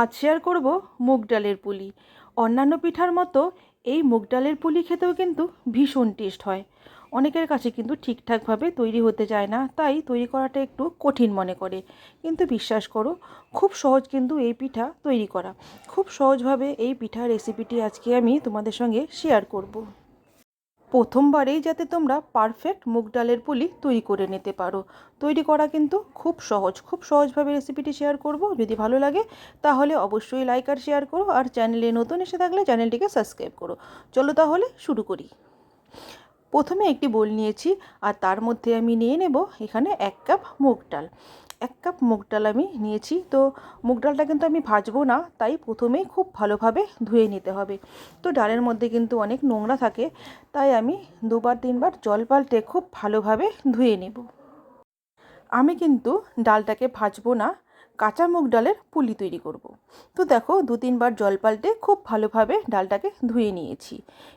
আজ শেয়ার করব মুগ ডালের পুলি। অন্যান্য পিঠার মতো এই মুগ ডালের পুলি খেতেও কিন্তু ভীষণ টেস্ট হয়। অনেকের কাছে কিন্তু ঠিকঠাকভাবে তৈরি হতে চায় না, তাই তৈরি করাটা একটু কঠিন মনে করে। কিন্তু বিশ্বাস করো, খুব সহজ কিন্তু এই পিঠা তৈরি করা। খুব সহজভাবে এই পিঠা রেসিপিটি আজকে আমি তোমাদের সঙ্গে শেয়ার করব। প্রথমবারেই যাতে তোমরা পারফেক্ট মুগ ডালের পুলি তৈরি করে নিতে পারো। তৈরি করা কিন্তু খুব সহজ, খুব সহজভাবে রেসিপিটি শেয়ার করব। যদি ভালো লাগে, তাহলে অবশ্যই লাইক আর শেয়ার করো আর চ্যানেলে নতুন এসে থাকলে চ্যানেলটিকে সাবস্ক্রাইব করো। চলো তাহলে শুরু করি। প্রথমে একটি বোল নিয়েছি আর তার মধ্যে আমি নিয়ে নেব এখানে এক কাপ মুগ ডাল। এক কাপ মুগ ডাল আমি নিয়েছি। তো মুগ ডালটা কিন্তু আমি ভাজবো না, তাই প্রথমেই খুব ভালোভাবে ধুয়ে নিতে হবে। তো ডালের মধ্যে কিন্তু অনেক নোংরা থাকে, তাই আমি দুবার তিনবার জল পাল্টে খুব ভালোভাবে ধুয়ে নেব। আমি কিন্তু ডালটাকে ভাজবো না, কাঁচা মুগ ডালের পুলি তৈরি করব। তো দেখো, দু তিনবার জল পাল্টে খুব ভালোভাবে ডালটাকে ধুয়ে নিয়েছি।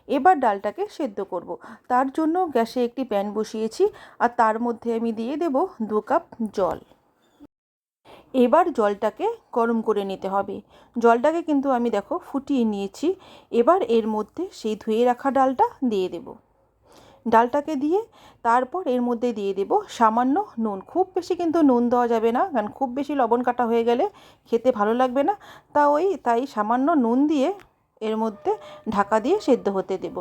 এবার ডালটাকে সেদ্ধ করব। তার জন্য গ্যাসে একটি প্যান বসিয়েছি, আর তার মধ্যে আমি দিয়ে দেব দু কাপ জল। এবার জলটাকে গরম করে নিতে হবে। জলটাকে কিন্তু আমি দেখো ফুটিয়ে নিয়েছি। এবার এর মধ্যে সেই ধুয়ে রাখা ডালটা দিয়ে দেব। ডালটাকে দিয়ে তারপর এর মধ্যে দিয়ে দেব সামান্য নুন। খুব বেশি কিন্তু নুন দেওয়া যাবে না, কারণ খুব বেশি লবণ কাটা হয়ে গেলে খেতে ভালো লাগবে না। তা ওই, তাই সামান্য নুন দিয়ে এর মধ্যে ঢাকা দিয়ে সেদ্ধ হতে দেব।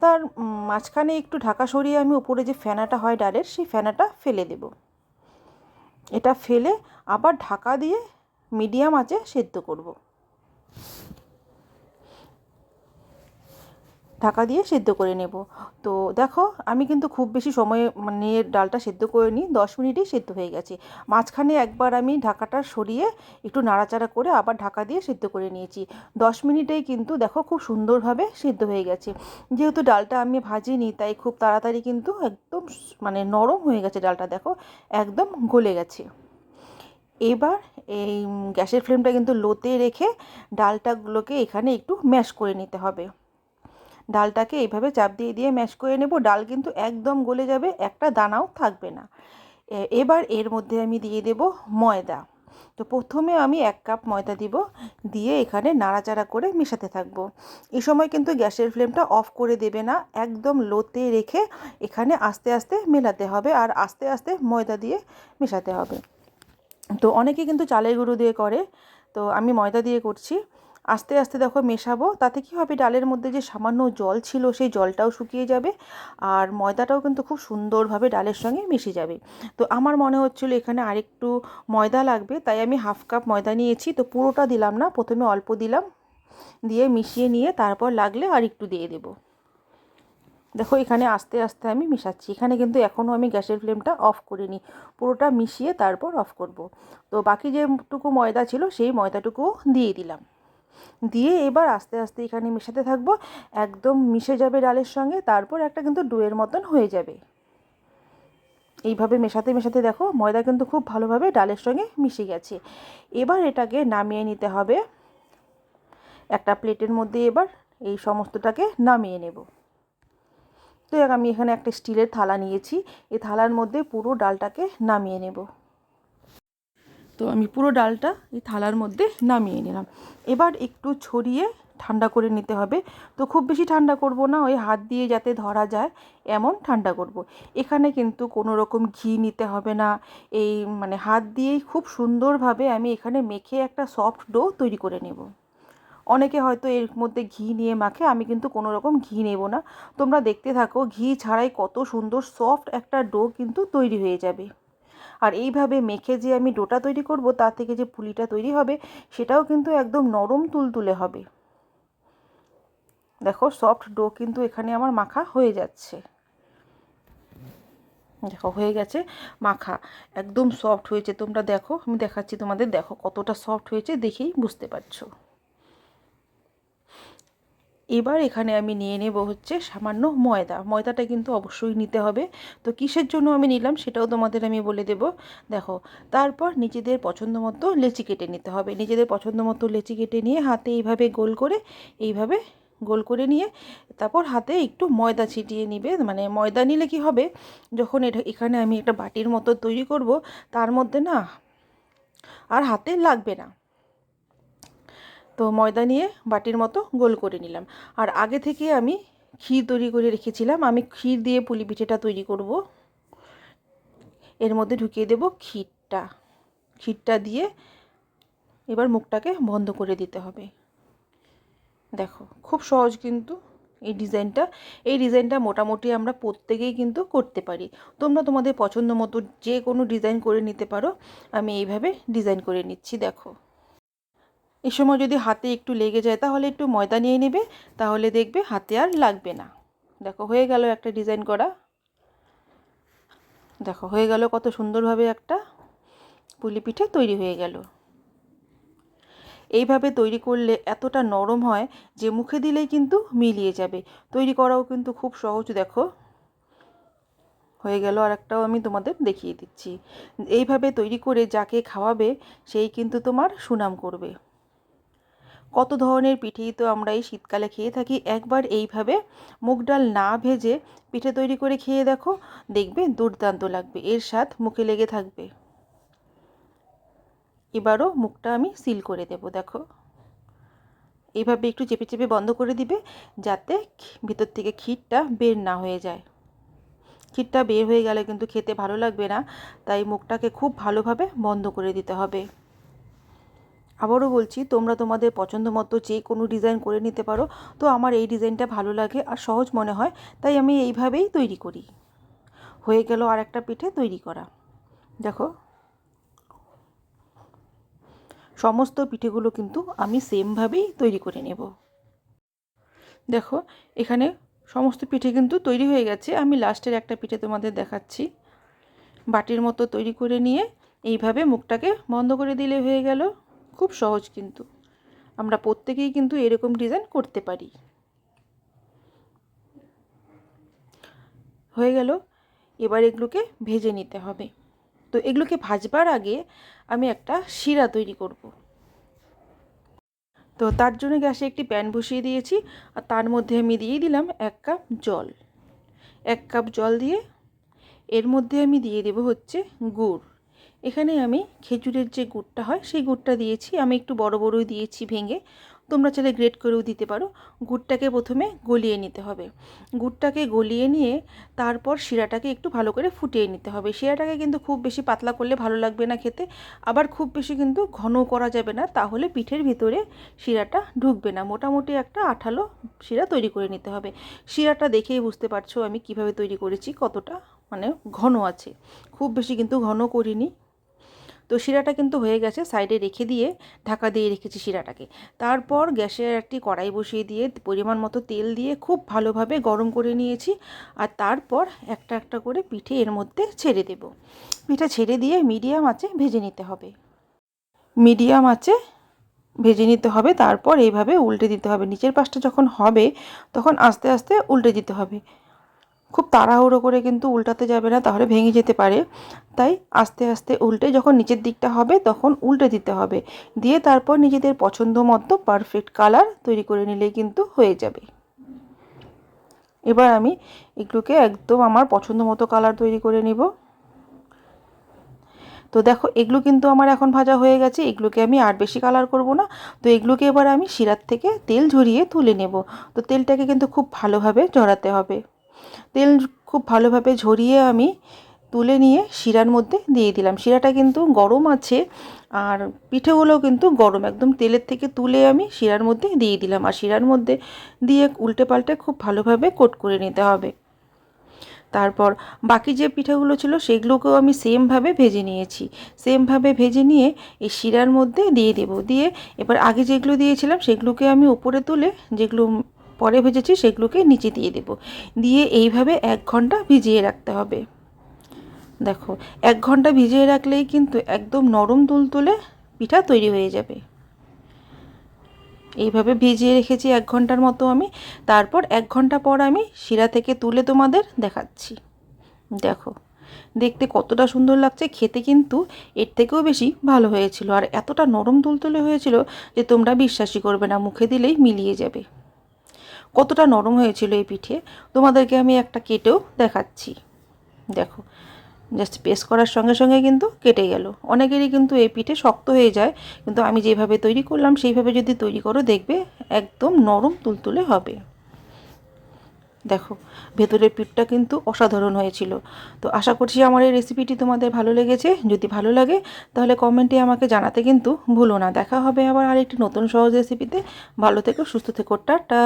তার মাঝখানে একটু ঢাকা সরিয়ে আমি উপরে যে ফেনাটা হয় ডালের, সেই ফেনাটা ফেলে দেব। এটা ফেলে আবার ঢাকা দিয়ে মিডিয়াম আঁচে সেদ্ধ করব। ঢাকা দিয়ে সেদ্ধ করে নেব। তো দেখো, আমি কিন্তু খুব বেশি সময় মানে ডালটা সেদ্ধ করে নিই দশ মিনিটেই সেদ্ধ হয়ে গেছে। মাঝখানে একবার আমি ঢাকাটা সরিয়ে একটু নাড়াচাড়া করে আবার ঢাকা দিয়ে সেদ্ধ করে নিয়েছি। দশ মিনিটেই কিন্তু দেখো খুব সুন্দরভাবে সেদ্ধ হয়ে গেছে। যেহেতু ডালটা আমি ভাজিনি, তাই খুব তাড়াতাড়ি কিন্তু একদম মানে নরম হয়ে গেছে ডালটা দেখো, একদম গলে গেছে। এবার এই গ্যাসের ফ্লেমটা কিন্তু লোতে রেখে ডালটাগুলোকে এখানে একটু ম্যাশ করে নিতে হবে। ডালটাকে এইভাবে চাপ দিয়ে দিয়ে ম্যাশ করে নেব। ডাল কিন্তু একদম গলে যাবে, একটা দানাও থাকবে না। এবার এর মধ্যে আমি দিয়ে দেব ময়দা। তো প্রথমে আমি এক কাপ ময়দা দিব, দিয়ে এখানে নাড়াচাড়া করে মেশাতে থাকব। এই সময় কিন্তু গ্যাসের ফ্লেমটা অফ করে দেবে না, একদম লোতে রেখে এখানে আস্তে আস্তে মেলাতে হবে আর আস্তে আস্তে ময়দা দিয়ে মেশাতে হবে। তো অনেকে কিন্তু চালের গুঁড়ো দিয়ে করে, তো আমি ময়দা দিয়ে করছি। আস্তে আস্তে দেখো মেশাবো। তাতে কি হবে? ডালের মধ্যে যে সামান্য জল ছিল, সেই জলটাও শুকিয়ে যাবে আর ময়দাটাও কিন্তু খুব সুন্দরভাবে ডালের সঙ্গে মিশে যাবে। তো আমার মনে হচ্ছিল এখানে আরেকটু ময়দা লাগবে, তাই আমি হাফ কাপ ময়দা নিয়েছি। তো পুরোটা দিলাম না, প্রথমে অল্প দিলাম। দিয়ে মিশিয়ে নিয়ে তারপর লাগলে আর একটু দিয়ে দেবো। দেখো এখানে আস্তে আস্তে আমি মিশাচ্ছি। এখানে কিন্তু এখনও আমি গ্যাসের ফ্লেমটা অফ করিনি। পুরোটা মিশিয়ে তারপর অফ করব। তো বাকি যেটুকু ময়দা ছিল, সেই ময়দাটুকুও দিয়ে দিলাম। দিয়ে এবার আস্তে আস্তে এখানে মেশাতে থাকব। একদম মিশে যাবে ডালের সঙ্গে, তারপর একটা কিন্তু ডুয়ের মতন হয়ে যাবে। এইভাবে মেশাতে মেশাতে দেখো, ময়দা কিন্তু খুব ভালোভাবে ডালের সঙ্গে মিশে গেছে। এবার এটাকে নামিয়ে নিতে হবে। একটা প্লেটের মধ্যে এবার এই সমস্তটাকে নামিয়ে নেব। তো আমি এখানে একটা স্টিলের থালা নিয়েছি। এই থালার মধ্যে পুরো ডালটাকে নামিয়ে নেব। তো আমি পুরো ডালটা এই থালার মধ্যে নামিয়ে নিলাম। এবার একটু ছড়িয়ে ঠান্ডা করে নিতে হবে। তো খুব বেশি ঠান্ডা করব না, ওই হাত দিয়ে যাতে ধরা যায়, এমন ঠান্ডা করব। এখানে কিন্তু কোনো রকম ঘি নিতে হবে না। এই মানে হাত দিয়েই খুব সুন্দরভাবে আমি এখানে মেখে একটা সফট ডো তৈরি করে নেব। অনেকে হয়তো এর মধ্যে ঘি নিয়ে মাখে, আমি কিন্তু কোনো রকম ঘি নেব না। তোমরা দেখতে থাকো, ঘি ছাড়াই কত সুন্দর সফট একটা ডো কিন্তু তৈরি হয়ে যাবে। আর এইভাবে মেখে যে আমি ডোটা তৈরি করব, তার থেকে যে পুলিটা তৈরি হবে, সেটাও কিন্তু একদম নরম তুলতুলে হবে। দেখো সফট ডো কিন্তু এখানে আমার মাখা হয়ে যাচ্ছে। দেখো, হয়ে গেছে মাখা। একদম সফট হয়েছে। তোমরা দেখো, আমি দেখাচ্ছি তোমাদের। দেখো, কতটা সফট হয়েছে, দেখেই বুঝতে পারছ। এবার এখানে আমি নিয়ে নেব হচ্ছে সামান্য ময়দা। ময়দাটা কিন্তু অবশ্যই নিতে হবে। তো কিসের জন্য আমি নিলাম সেটাও তোমাদের আমি বলে দেব। দেখো, তারপর নিজেদের পছন্দ মতো লেচি কেটে নিতে হবে। নিজেদের পছন্দ মতো লেচি কেটে নিয়ে হাতে এইভাবে গোল করে, এইভাবে গোল করে নিয়ে তারপর হাতে একটু ময়দা ছিটিয়ে নিবে। মানে ময়দা নিলে কি হবে? যখন এটা, এখানে আমি একটা বাটির মতো তৈরি করব, তার মধ্যে না আর হাতে লাগবে না। তো ময়দা নিয়ে বাটির মতো গোল করে নিলাম। আর আগে থেকে আমি ক্ষীর তৈরি করে রেখেছিলাম। আমি ক্ষীর দিয়ে পুলি পিঠেটা তৈরি করব। এর মধ্যে ঢুকিয়ে দেব ক্ষীরটা। ক্ষীরটা দিয়ে এবার মুখটাকে বন্ধ করে দিতে হবে। দেখো, খুব সহজ কিন্তু এই ডিজাইনটা। এই ডিজাইনটা মোটামুটি আমরা প্রত্যেকেই কিন্তু করতে পারি। তোমরা তোমাদের পছন্দ মতো যে কোনো ডিজাইন করে নিতে পারো। আমি এইভাবে ডিজাইন করে নিচ্ছি, দেখো। এই সময় যদি হাতে একটু লেগে যায়, তাহলে একটু ময়দা নিয়ে নেবে, তাহলে দেখবে হাতে আর লাগবে না। দেখো, হয়ে গেল একটা ডিজাইন করা। দেখো, হয়ে গেল কত সুন্দরভাবে একটা পুলি পিঠে তৈরি হয়ে গেল। এইভাবে তৈরি করলে এতটা নরম হয় যে মুখে দিলেই কিন্তু মিলিয়ে যাবে। তৈরি করাও কিন্তু খুব সহজ, দেখো। হয়ে গেল আর একটাও আমি তোমাদের দেখিয়ে দিচ্ছি। এইভাবে তৈরি করে যাকে খাওয়াবে, সেই কিন্তু তোমার সুনাম করবে। কত ধরনের পিঠেই তো আমরা এই শীতকালে খেয়ে থাকি। একবার এইভাবে মুগ ডাল না ভেজে পিঠে তৈরি করে খেয়ে দেখো, দেখবে দুর্দান্ত লাগবে, এর স্বাদ মুখে লেগে থাকবে। এবারও মুখটা আমি সিল করে দেব, দেখো। এইভাবে একটু চেপে চেপে বন্ধ করে দিবে, যাতে ভিতর থেকে ক্ষীরটা বের না হয়ে যায়। ক্ষীরটা বের হয়ে গেলে কিন্তু খেতে ভালো লাগবে না, তাই মুখটাকে খুব ভালোভাবে বন্ধ করে দিতে হবে। আবারও বলছি, তোমরা তোমাদের পছন্দ মতো যে কোনো ডিজাইন করে নিতে পারো। তো আমার এই ডিজাইনটা ভালো লাগে আর সহজ মনে হয়, তাই আমি এইভাবেই তৈরি করি। হয়ে গেল আর একটা পিঠে তৈরি করা। দেখো। সমস্ত পিঠেগুলো কিন্তু আমি সেমভাবেই তৈরি করে নেব। দেখো, এখানে সমস্ত পিঠে কিন্তু তৈরি হয়ে গেছে। আমি লাস্টের একটা পিঠে তোমাদের দেখাচ্ছি। বাটির মতো তৈরি করে নিয়ে এইভাবে মুখটাকে বন্ধ করে দিলে হয়ে গেল। খুব সহজ কিন্তু। আমরা প্রত্যেকেই কিন্তু এরকম ডিজাইন করতে পারি। হয়ে গেল, এবার এগুলোকে ভেজে নিতে হবে। তো এগুলোকে ভাজবার আগে আমি একটা শিরা তৈরি করব। তো তার জন্য গ্যাসে একটি প্যান বসিয়ে দিয়েছি, আর তার মধ্যে আমি দিয়ে দিলাম এক কাপ জল। এক কাপ জল দিয়ে এর মধ্যে আমি দিয়ে দেব হচ্ছে গুড়। এখানে আমি খেজুরের যে গুড়টা হয়, সেই গুড়টা দিয়েছি। আমি একটু বড় বড়ই দিয়েছি ভেঙে। তোমরা চাইলে গ্রেট করেও দিতে পারো। গুড়টাকে প্রথমে গলিয়ে নিতে হবে। গুড়টাকে গলিয়ে নিয়ে তারপর শিরাটাকে একটু ভালো করে ফুটিয়ে নিতে হবে। শিরাটাকে কিন্তু খুব বেশি পাতলা করলে ভালো লাগবে না খেতে। আবার খুব বেশি কিন্তু ঘন করা যাবে না, তাহলে পিঠের ভিতরে শিরাটা ঢুকবে না। মোটামুটি একটা আঠালো শিরা তৈরি করে নিতে হবে। শিরাটা দেখেই বুঝতে পারছ আমি কীভাবে তৈরি করেছি, কতটা মানে ঘন আছে। খুব বেশি কিন্তু ঘন করিনি। তো শিরাটা কিন্তু হয়ে গেছে সাইডে রেখে দিয়ে, ঢাকা দিয়ে রেখেছি শিরাটাকে। তারপর গ্যাসের একটি কড়াই বসিয়ে দিয়ে পরিমাণ মতো তেল দিয়ে খুব ভালোভাবে গরম করে নিয়েছি আর তারপর একটা একটা করে পিঠে এর মধ্যে ছেড়ে দেব। পিঠা ছেড়ে দিয়ে মিডিয়াম আঁচে ভেজে নিতে হবে। মিডিয়াম আঁচে ভেজে নিতে হবে, তারপর এইভাবে উল্টে দিতে হবে। নিচের পাশটা যখন হবে, তখন আস্তে আস্তে উল্টে দিতে হবে। খুব তাড়াহুড়ো করে কিন্তু উল্টাতে যাবে না, তাহলে ভেঙে যেতে পারে। তাই আস্তে আস্তে উল্টে যখন নিচের দিকটা হবে, তখন উল্টে দিতে হবে। দিয়ে তারপর নিজেদের পছন্দ মতো পারফেক্ট কালার তৈরি করে নিলেই কিন্তু হয়ে যাবে। এবার আমি এগুলোকে একদম আমার পছন্দ মতো কালার তৈরি করে নিব। তো দেখো, এগুলো কিন্তু আমার এখন ভাজা হয়ে গেছে, এগুলোকে আমি আর বেশি কালার করব না। তো এগুলোকে এবার আমি শিরার থেকে তেল ঝরিয়ে তুলে নেব। তো তেলটাকে কিন্তু খুব ভালোভাবে জড়াতে হবে। তেল খুব ভালোভাবে ঝরিয়ে আমি তুলে নিয়ে শিরার মধ্যে দিয়ে দিলাম। শিরাটা কিন্তু গরম আছে আর পিঠেগুলো কিন্তু গরম। একদম তেলের থেকে তুলে আমি শিরার মধ্যে দিয়ে দিলাম। আর শিরার মধ্যে দিয়ে উল্টে পাল্টে খুব ভালোভাবে কোট করে নিতে হবে। তারপর বাকি যে পিঠেগুলো ছিল সেগুলোকেও আমি সেমভাবে ভেজে নিয়েছি। সেমভাবে ভেজে নিয়ে এই শিরার মধ্যে দিয়ে দেব। দিয়ে এবার আগে যেগুলো দিয়েছিলাম সেগুলোকে আমি উপরে তুলে যেগুলো পরে ভেজেছি সেগুলোকে নিচে দিয়ে দেব। দিয়ে এইভাবে এক ঘণ্টা ভিজিয়ে রাখতে হবে। দেখো, এক ঘণ্টা ভিজিয়ে রাখলেই কিন্তু একদম নরম তুলতুলে পিঠা তৈরি হয়ে যাবে। এইভাবে ভিজিয়ে রেখেছি এক ঘণ্টার মতো আমি। তারপর এক ঘণ্টা পর আমি শিরা থেকে তুলে তোমাদের দেখাচ্ছি। দেখো, দেখতে কতটা সুন্দর লাগছে। খেতে কিন্তু এর থেকেও বেশি ভালো হয়েছিল। আর এতটা নরম তুলতুলে হয়েছিল যে তোমরা বিশ্বাসই করবে না, মুখে দিলেই মিলিয়ে যাবে। কতটা নরম হয়েছিল এই পিঠে, তোমাদেরকে আমি একটা কেটেও দেখাচ্ছি। দেখো জাস্ট পেস্ট করার সঙ্গে সঙ্গে কিন্তু কেটে গেল। অনেকেরই কিন্তু এই পিঠে শক্ত হয়ে যায়, কিন্তু আমি যেভাবে তৈরি করলাম, সেইভাবে যদি তৈরি করো দেখবে একদম নরম তুলতুলে হবে। দেখো, ভেতরের পিঠটা কিন্তু অসাধারণ হয়েছিল। তো আশা করছি আমার এই রেসিপিটি তোমাদের ভালো লেগেছে। যদি ভালো লাগে, তাহলে কমেন্টে আমাকে জানাতে কিন্তু ভুলো না। দেখা হবে আবার আরেকটি নতুন সহজ রেসিপিতে ভালো থেকো, সুস্থ থেকো, টাটা!